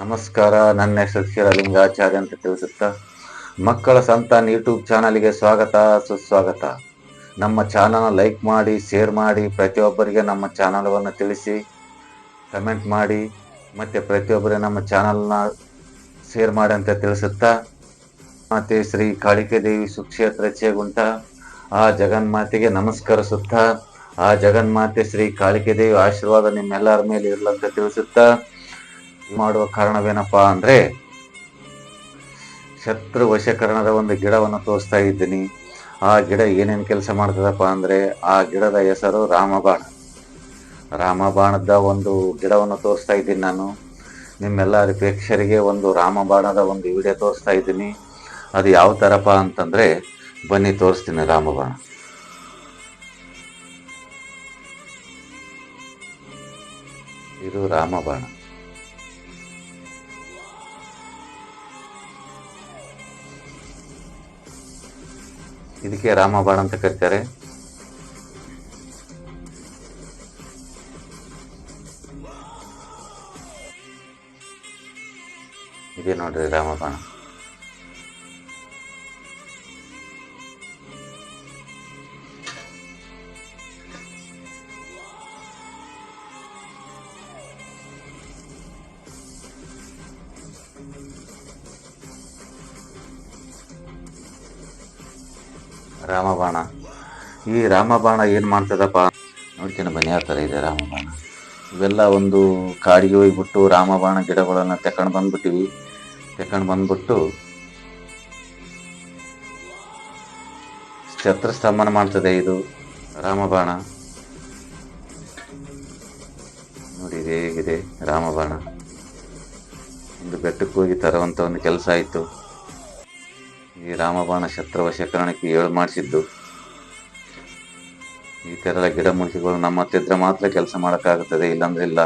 ನಮಸ್ಕಾರ. ನನ್ನ ಹೆಸರು ಶಿರಲಿಂಗಾಚಾರ್ಯ ಅಂತ ತಿಳಿಸುತ್ತಾ, ಮಕ್ಕಳ ಸಂತಾನ್ ಯೂಟ್ಯೂಬ್ ಚಾನಲ್ಗೆ ಸ್ವಾಗತ, ಸುಸ್ವಾಗತ. ನಮ್ಮ ಚಾನಲ್ನ ಲೈಕ್ ಮಾಡಿ, ಶೇರ್ ಮಾಡಿ, ಪ್ರತಿಯೊಬ್ಬರಿಗೆ ನಮ್ಮ ಚಾನಲವನ್ನು ತಿಳಿಸಿ, ಕಮೆಂಟ್ ಮಾಡಿ, ಮತ್ತು ಪ್ರತಿಯೊಬ್ಬರಿಗೆ ನಮ್ಮ ಚಾನಲ್ನ ಶೇರ್ ಮಾಡಿ ಅಂತ ತಿಳಿಸುತ್ತಾ, ಮಾತೆ ಶ್ರೀ ಕಾಳಿಕೆ ದೇವಿ ಸುಕ್ಷೇತ್ರ ಚೇಗುಂಟ, ಆ ಜಗನ್ಮಾತೆಗೆ ನಮಸ್ಕರಿಸುತ್ತಾ, ಆ ಜಗನ್ಮಾತೆ ಶ್ರೀ ಕಾಳಿಕೆ ದೇವಿ ಆಶೀರ್ವಾದ ನಿಮ್ಮೆಲ್ಲರ ಮೇಲೆ ಇರಲಂತ ತಿಳಿಸುತ್ತಾ ಮಾಡುವ ಕಾರಣವೇನಪ್ಪ ಅಂದ್ರೆ, ಶತ್ರು ವಶಕರಣದ ಒಂದು ಗಿಡವನ್ನು ತೋರಿಸ್ತಾ ಇದ್ದೀನಿ. ಆ ಗಿಡ ಏನೇನು ಕೆಲಸ ಮಾಡ್ತದಪ್ಪ ಅಂದ್ರೆ, ಆ ಗಿಡದ ಹೆಸರು ರಾಮಬಾಣ. ರಾಮಬಾಣದ ಒಂದು ಗಿಡವನ್ನು ತೋರಿಸ್ತಾ ಇದ್ದೀನಿ ನಾನು. ನಿಮ್ಮೆಲ್ಲ ಪ್ರೇಕ್ಷರಿಗೆ ಒಂದು ರಾಮಬಾಣದ ಒಂದು ವಿಡಿಯೋ ತೋರಿಸ್ತಾ ಇದ್ದೀನಿ. ಅದು ಯಾವ ಥರಪ್ಪ ಅಂತಂದ್ರೆ, ಬನ್ನಿ ತೋರಿಸ್ತೀನಿ ರಾಮಬಾಣ. ಇದು ರಾಮಬಾಣ. ಇದಕ್ಕೆ ರಾಮಬಾಣ ಅಂತ ಕರೀತಾರೆ. ಇದೆ ನೋಡ್ರಿ ರಾಮಬಾಣ ರಾಮಬಾಣ. ಈ ರಾಮಬಾಣ ಏನು ಮಾಡ್ತದಪ್ಪ? ನೋಡ್ತೀನಿ ಬನ್ನಿ, ಯಾವ ಥರ ಇದೆ ರಾಮಬಾಣ. ಇವೆಲ್ಲ ಒಂದು ಕಾಡಿಗೆ ಹೋಗಿಬಿಟ್ಟು ರಾಮಬಾಣ ಗಿಡಗಳನ್ನು ತಕೊಂಡು ಬಂದ್ಬಿಟ್ಟಿವಿ. ತಕೊಂಡು ಬಂದ್ಬಿಟ್ಟು ಛತ್ರಸ್ತಂಭನ ಮಾಡ್ತದೆ ಇದು ರಾಮಬಾಣ. ನೋಡಿ ಹೇಗಿದೆ ರಾಮಬಾಣ. ಒಂದು ಬೆಟ್ಟಕ್ಕೆ ಹೋಗಿ ತರುವಂಥ ಒಂದು ಕೆಲಸ ಆಯಿತು. ಈ ರಾಮಬಾಣ ಶತ್ರು ವಶಕರಣಕ್ಕೆ ಏಳು ಮಾಡಿಸಿದ್ದು. ಈ ಥರ ಎಲ್ಲ ಗಿಡ ಮುಡಿಸಿಕೊಂಡು ನಮ್ಮ ಹತ್ತಿದ್ರ ಮಾತ್ರ ಕೆಲಸ ಮಾಡೋಕ್ಕಾಗುತ್ತದೆ, ಇಲ್ಲಾಂದ್ರೆ ಇಲ್ಲ.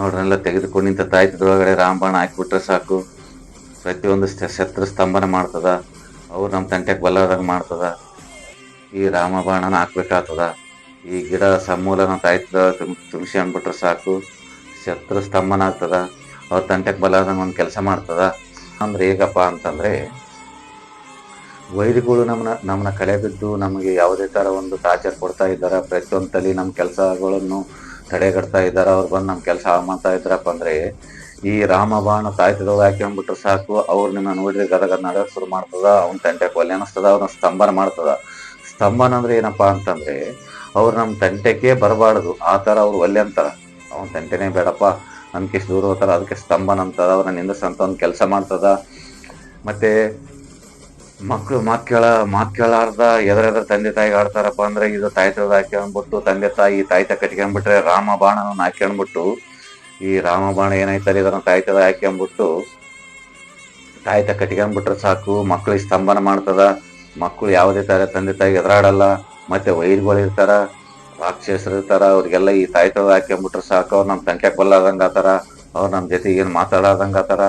ಅವ್ರನ್ನೆಲ್ಲ ತೆಗೆದುಕೊಂಡು ನಿಂತ ತಾಯ್ತದೊಳಗಡೆ ರಾಮಬಾಣ ಹಾಕಿಬಿಟ್ರೆ ಸಾಕು. ಪ್ರತಿಯೊಂದು ಶತ್ರ ಸ್ತಂಭನ ಮಾಡ್ತದ, ಅವ್ರು ನಮ್ಮ ತಂಟೆಗೆ ಬಲ್ಲದಾಗ ಮಾಡ್ತದ. ಈ ರಾಮಬಾಣನ ಹಾಕ್ಬೇಕಾಗ್ತದ ಈ ಗಿಡ ಸಮೂಲನ ತಾಯ್ತದ ತುಂಬಿಸಿ ಅಂದ್ಬಿಟ್ರೆ ಸಾಕು. ಶತ್ರು ಸ್ತಂಭನ ಆಗ್ತದ, ಅವ್ರ ತಂಟೆಗೆ ಬಲಾದಂಗೆ ಒಂದು ಕೆಲಸ ಮಾಡ್ತದ. ಅಂದ್ರೆ ಹೇಗಪ್ಪ ಅಂತಂದ್ರೆ ವೈದ್ಯಗಳು ನಮ್ಮನ್ನ ನಮ್ಮನ್ನ ಕಳೆ ಬಿದ್ದು ನಮಗೆ ಯಾವುದೇ ಥರ ಒಂದು ಟಾರ್ಚರ್ ಕೊಡ್ತಾ ಇದ್ದಾರೆ ಪ್ರತಿಯೊಂದು ತಲೆ ನಮ್ಮ ಕೆಲಸಗಳನ್ನು ತಡೆಗಟ್ತಾ ಇದ್ದಾರೆ, ಅವ್ರು ಬಂದು ನಮ್ಮ ಕೆಲಸ ಮಾಡ್ತಾ ಇದ್ದಾರಪ್ಪ ಅಂದ್ರೆ, ಈ ರಾಮಬಾಣ ತಾಯ್ತದೊಳಗೆ ಹಾಕೊಂಡ್ಬಿಟ್ರೆ ಸಾಕು, ಅವ್ರು ನಿಮ್ಮ ನೋಡಿದ್ರೆ ಗದಗ ಶುರು ಮಾಡ್ತದ, ಅವ್ನ ತಂಟೆ ಕೊಲೆ ಅನಿಸ್ತದ ಅವ್ರನ್ನ ಸ್ತಂಭನ ಮಾಡ್ತದ. ಸ್ತಂಭನ ಅಂದ್ರೆ ಏನಪ್ಪಾ ಅಂತಂದ್ರೆ, ಅವ್ರು ನಮ್ಮ ತಂಟೆಗೆ ಬರಬಾರ್ದು, ಆ ಥರ ಅವ್ರು ಒಲ್ಲೆ ಅಂತಾರ. ಅವನ ತಂಟೆನೇ ಬೇಡಪ್ಪ. ನನ್ಕಿಷ್ಟು ದೂರ ಹೋಗ್ತಾರ ಅದಕ್ಕೆ ಸ್ತಂಭನ ಅಂತದ ಅವ್ರನ್ನ ನಿಂದಿಸಂತ ಒಂದು ಕೆಲಸ ಮಾಡ್ತದ. ಮತ್ತೆ ಮಕ್ಕಳು ಮಾತು ಕೇಳ, ಮಾತು ಕೇಳಾರ್ದ, ಎದುರೆದ್ರ ತಂದೆ ತಾಯಿಗೆ ಆಡ್ತಾರಪ್ಪ ಅಂದ್ರೆ ಇದು ತಾಯ್ತದ ಹಾಕ್ಯಂಬಿಟ್ಟು ತಂದೆ ತಾಯಿ ತಾಯ್ತ ಕಟ್ಕೊಂಡ್ಬಿಟ್ರೆ ರಾಮ ಬಾಣನ ಹಾಕ್ಯಂಬಿಟ್ಟು ಈ ರಾಮ ಬಾಣ ಏನಾಯ್ತಾರೆ ಇದನ್ನ ತಾಯ್ತದ ಹಾಕ್ಕೊಂಡ್ಬಿಟ್ಟು ತಾಯ್ತ ಕಟ್ಕೊಂಡ್ಬಿಟ್ರೆ ಸಾಕು ಮಕ್ಕಳಿಗೆ ಸ್ತಂಭನ ಮಾಡ್ತದ. ಮಕ್ಕಳು ಯಾವುದೇ ತರ ತಂದೆ ತಾಯಿಗೆ ಎದುರಾಡಲ್ಲ, ಮತ್ತೆ ವೈರ್ಗಳು ಇರ್ತಾರ. ರಾಕ್ಷಸರು ತರ, ಅವ್ರಿಗೆಲ್ಲ ಈ ತಾಯ್ತದ ಹಾಕ್ಕೊಂಡ್ಬಿಟ್ರೆ ಸಾಕು. ಅವ್ರು ನಮ್ಮ ತಂಕೆ ಕೊಲ್ಲಾದಂಗೆ ಆತಾರ, ಅವ್ರು ನಮ್ಮ ಜೊತೆ ಏನು ಮಾತಾಡೋದಂಗೆ ಆತಾರ.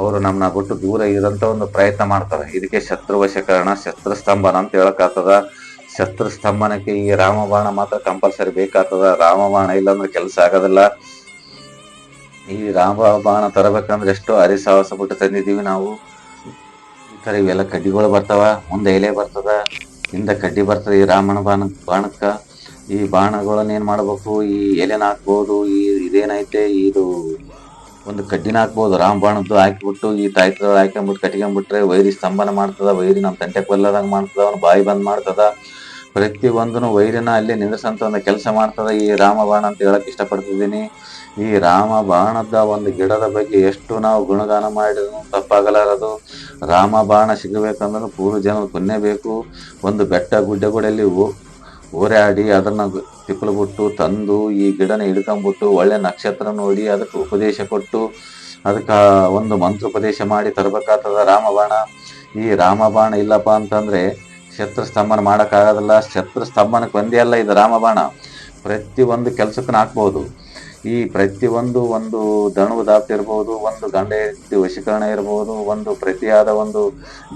ಅವರು ನಮ್ಮನ್ನ ಬಿಟ್ಟು ದೂರ ಇರೋಂಥ ಒಂದು ಪ್ರಯತ್ನ ಮಾಡ್ತಾರೆ. ಇದಕ್ಕೆ ಶತ್ರು ವಶಕರಣ, ಶತ್ರು ಸ್ತಂಭನ ಅಂತ ಹೇಳಕ್ಕಾಗ್ತದ. ಶತ್ರು ಸ್ತಂಭನಕ್ಕೆ ಈ ರಾಮಬಾಣ ಮಾತ್ರ ಕಂಪಲ್ಸರಿ ಬೇಕಾಗ್ತದ. ರಾಮಬಾಣ ಇಲ್ಲಾಂದ್ರೆ ಕೆಲಸ ಆಗೋದಿಲ್ಲ. ಈ ರಾಮಬಾಣ ತರಬೇಕಂದ್ರೆ ಎಷ್ಟೋ ಹರಿಸಾಹಸ ಬಿಟ್ಟು ತಂದಿದ್ದೀವಿ ನಾವು. ಈ ತರ ಇವೆಲ್ಲ ಕಡ್ಡಿಗಳು ಬರ್ತಾವ. ಮುಂದೆ ಎಲೆ ಬರ್ತದ. ಹಿಂದೆ ಕಡ್ಡಿ ಬರ್ತದೆ ಈ ರಾಮನ ಬಾಣ, ಬಾಣಕ್ಕ. ಈ ಬಾಣಗಳನ್ನ ಏನು ಮಾಡಬೇಕು? ಈ ಎಲೆನ ಹಾಕ್ಬೋದು, ಈ ಇದೇನೈತೆ, ಇದು ಒಂದು ಕಡ್ಡಿನ ಹಾಕ್ಬೋದು, ರಾಮ ಬಾಣದ್ದು ಹಾಕಿಬಿಟ್ಟು, ಈ ತಾಯ್ತದ ಹಾಕೊಂಬಿಟ್ಟು ಕಟ್ಕೊಂಡ್ಬಿಟ್ರೆ ವೈರಿ ಸ್ತಂಭನ ಮಾಡ್ತದ, ವೈರಿ ನಮ್ಮ ತಂಟೆ ಕೊಲ್ಲದಂಗ ಮಾಡ್ತದ, ಅವ್ನ ಬಾಯಿ ಬಂದ್ ಮಾಡ್ತದ. ಪ್ರತಿ ಒಂದನು ವೈರಿನ ಅಲ್ಲೇ ನಿಂದ್ರಸಂತ ಒಂದು ಕೆಲಸ ಮಾಡ್ತದ ಈ ರಾಮ ಬಾಣ ಅಂತ ಹೇಳಕ್ ಇಷ್ಟಪಡ್ತಿದ್ದೀನಿ. ಈ ರಾಮ ಬಾಣದ ಒಂದು ಗಿಡದ ಬಗ್ಗೆ ಎಷ್ಟು ನಾವು ಗುಣಗಾನ ಮಾಡಿದ್ರು ತಪ್ಪಾಗಲಾರದು. ರಾಮ ಬಾಣ ಸಿಗಬೇಕಂದ್ರೆ ಪೂರ್ವ ಜನ ಕೊನ್ನೇಬೇಕು ಒಂದು ಬೆಟ್ಟ ಗುಡ್ಡಗಳಲ್ಲಿ ಓಡಾಡಿ ಅದನ್ನ ತಿಪ್ಪಲು ಬಿಟ್ಟು ತಂದು ಈ ಗಿಡನ ಹಿಡ್ಕೊಂಡ್ಬಿಟ್ಟು ಒಳ್ಳೆ ನಕ್ಷತ್ರ ನೋಡಿ ಅದಕ್ಕೆ ಉಪದೇಶ ಕೊಟ್ಟು ಅದಕ್ಕೆ ಒಂದು ಮಂತ್ರೋಪದೇಶ ಮಾಡಿ ತರಬೇಕಾಗ್ತದ ರಾಮಬಾಣ. ಈ ರಾಮಬಾಣ ಇಲ್ಲಪ್ಪ ಅಂತಂದ್ರೆ ಶತ್ರು ಸ್ತಂಭನ ಮಾಡೋಕ್ಕಾಗೋದಿಲ್ಲ. ಶತ್ರು ಸ್ತಂಭನಕ್ಕೆ ಒಂದೇ ಅಲ್ಲ ಇದು ರಾಮಬಾಣ. ಪ್ರತಿ ಒಂದು ಕೆಲಸಕ್ಕೂ ಹಾಕ್ಬೋದು. ಈ ಪ್ರತಿಯೊಂದು ಒಂದು ದಣವು ದಾಪ್ತಿ ಇರ್ಬೋದು, ಒಂದು ಗಂಡ ವಶೀಕರಣ ಇರ್ಬೋದು, ಒಂದು ಪ್ರತಿಯಾದ ಒಂದು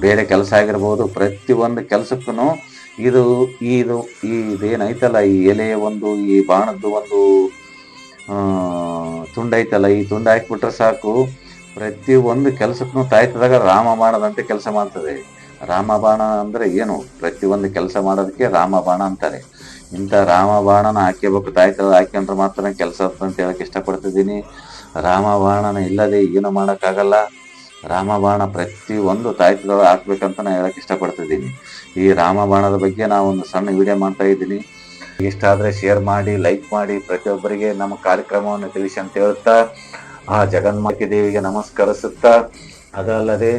ಬೇರೆ ಕೆಲಸ ಆಗಿರ್ಬೋದು ಪ್ರತಿಯೊಂದು ಕೆಲಸಕ್ಕೂ ಇದು ಇದು, ಈ ಇದೇನೈತಲ್ಲ, ಈ ಎಲೆಯ ಒಂದು, ಈ ಬಾಣದ್ದು ಒಂದು ತುಂಡೈತಲ್ಲ, ಈ ತುಂಡು ಹಾಕ್ಬಿಟ್ರೆ ಸಾಕು. ಪ್ರತಿ ಒಂದು ಕೆಲಸಕ್ಕೂ ತಾಯ್ತದಾಗ ರಾಮಬಾಣದಂತೆ ಕೆಲಸ ಮಾಡ್ತದೆ. ರಾಮಬಾಣ ಅಂದ್ರೆ ಏನು? ಪ್ರತಿ ಒಂದು ಕೆಲಸ ಮಾಡೋದಕ್ಕೆ ರಾಮ ಬಾಣ ಅಂತಾರೆ. ಇಂಥ ರಾಮಬಾಣನ ಹಾಕ್ಯಬೇಕು ತಾಯ್ತದ ಹಾಕ್ಯಂದ್ರೆ ಮಾತ್ರ ಕೆಲಸ ಅಂತ ಹೇಳಕ್ ಇಷ್ಟಪಡ್ತಿದ್ದೀನಿ. ರಾಮಬಾಣನ ಇಲ್ಲದೆ ಏನು ಮಾಡೋಕ್ಕಾಗಲ್ಲ. ರಾಮಬಾಣ ಪ್ರತಿ ಒಂದು ತಾಯ್ತದೊಳಗೆ ಹಾಕ್ಬೇಕಂತ ನಾನು ಹೇಳಕ್ ಇಷ್ಟಪಡ್ತಿದ್ದೀನಿ. ಈ ರಾಮಬಾಣದ ಬಗ್ಗೆ ನಾವು ಒಂದು ಸಣ್ಣ ವಿಡಿಯೋ ಮಾಡ್ತಾ ಇದ್ದೀನಿ. ಇಷ್ಟ ಆದರೆ ಶೇರ್ ಮಾಡಿ ಲೈಕ್ ಮಾಡಿ, ಪ್ರತಿಯೊಬ್ಬರಿಗೆ ನಮ್ಮ ಕಾರ್ಯಕ್ರಮವನ್ನು ತಿಳಿಸಿ ಅಂತ ಹೇಳುತ್ತಾ ಆ ಜಗನ್ಮಾತೆ ದೇವಿಗೆ ನಮಸ್ಕರಿಸುತ್ತಾ, ಅದಲ್ಲದೆ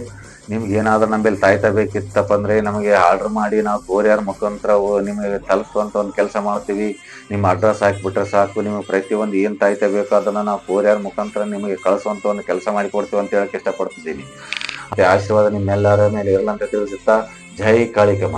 ನಿಮ್ಗೆ ಏನಾದ್ರೂ ನಮ್ಮಲ್ಲಿ ತಾಯ್ತ ಬೇಕಿತ್ತಪ್ಪ ಅಂದ್ರೆ ನಮಗೆ ಆರ್ಡರ್ ಮಾಡಿ ನಾವು ಕೋರಿಯರ್ ಮುಖಾಂತರ ನಿಮಗೆ ತಲುಪುವಂತ ಒಂದು ಕೆಲಸ ಮಾಡ್ತೀವಿ. ನಿಮ್ಮ ಅಡ್ರೆಸ್ ಹಾಕಿಬಿಟ್ರೆ ಸಾಕು, ನಿಮಗೆ ಪ್ರತಿಯೊಂದು ಏನು ತಾಯ್ತ ಬೇಕು ಅದನ್ನು ನಾವು ಕೋರಿಯರ್ ಮುಖಾಂತರ ನಿಮಗೆ ಕಳಿಸುವಂತ ಒಂದು ಕೆಲಸ ಮಾಡಿ ಕೊಡ್ತೀವಿ ಅಂತ ಹೇಳಕ್ ಇಷ್ಟಪಡ್ತಿದ್ದೀನಿ. ಆಶೀರ್ವಾದ ನಿಮ್ಮೆಲ್ಲರ ಮೇಲೆ ಇರಲಂತ ತಿಳಿಸುತ್ತಾ, ಜೈ ಕಾಳಿಕಮ್ಮ.